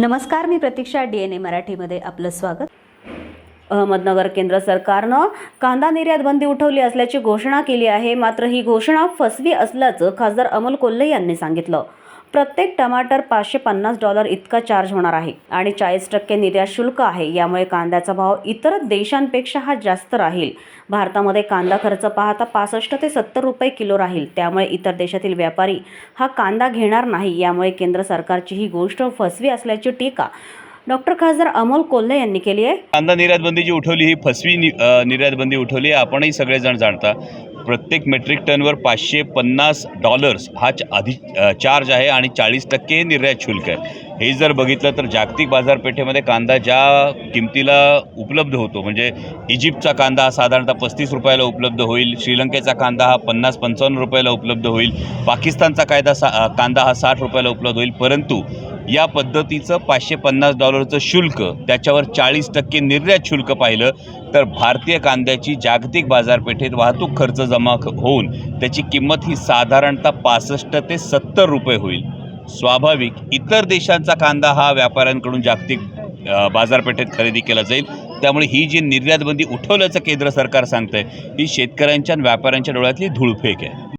नमस्कार मी प्रतीक्षा D N A मराठीमध्ये आपलं स्वागत. अहमदनगर केंद्र सरकारनं कांदा निर्यात बंदी उठवली असल्याची घोषणा केली आहे. मात्र ही घोषणा फसवी असल्याचं खासदार अमोल कोल्हे यांनी सांगितलं. प्रत्येक टमाटर पाचशे पन्नास डॉलर इतका चार्ज होणार आहे. आणि चाळीस टक्के निर्यात शुल्क आहे. यामुळे कांद्याचा भाव इतर देशांपेक्षा हा जास्त राहील. भारतामध्ये कांदा खर्च पाहता पासष्ट ते सत्तर रुपये किलो राहील. त्यामुळे इतर देशातील व्यापारी हा कांदा घेणार नाही. यामुळे केंद्र सरकारची ही गोष्ट फसवी असल्याची टीका डॉक्टर खासदार अमोल कोल्हे यांनी केली आहे. कांदा निर्यात बंदी जी उठवली ही फसवी निर्यात बंदी उठवली आहे. आपणही सगळेजण जाणता. प्रत्येक मेट्रिक टनवर पाचशे पन्नास डॉलर्स हा च- आधी चार्ज आहे आणि चाळीस टक्के निर्यात शुल्क आहे. हे जर बघितलं तर जागतिक बाजारपेठेमध्ये कांदा ज्या किमतीला उपलब्ध होतो म्हणजे इजिप्तचा कांदा हा साधारणतः पस्तीस रुपयाला उपलब्ध होईल श्रीलंकेचा कांदा हा पन्नास पंचावन्न रुपयाला उपलब्ध होईल पाकिस्तानचा कायदा सा कांदा हा साठ रुपयाला उपलब्ध होईल परंतु या पद्धतीचं पाचशे पन्नास डॉलरचं शुल्क त्याच्यावर चाळीस टक्के निर्यात शुल्क पाहिलं तर भारतीय कांद्याची जागतिक बाजारपेठेत वाहतूक खर्च जमा होऊन त्याची किंमत ही साधारणतः पासष्ट ते सत्तर रुपये होईल. स्वाभाविक इतर देशांचा कांदा हा व्यापाऱ्यांकडून जागतिक बाजारपेठेत खरेदी केला जाईल. त्यामुळे ही जी निर्यातबंदी उठवल्याचं केंद्र सरकार सांगतंय ही शेतकऱ्यांच्या आणि व्यापाऱ्यांच्या डोळ्यातली धूळफेक आहे.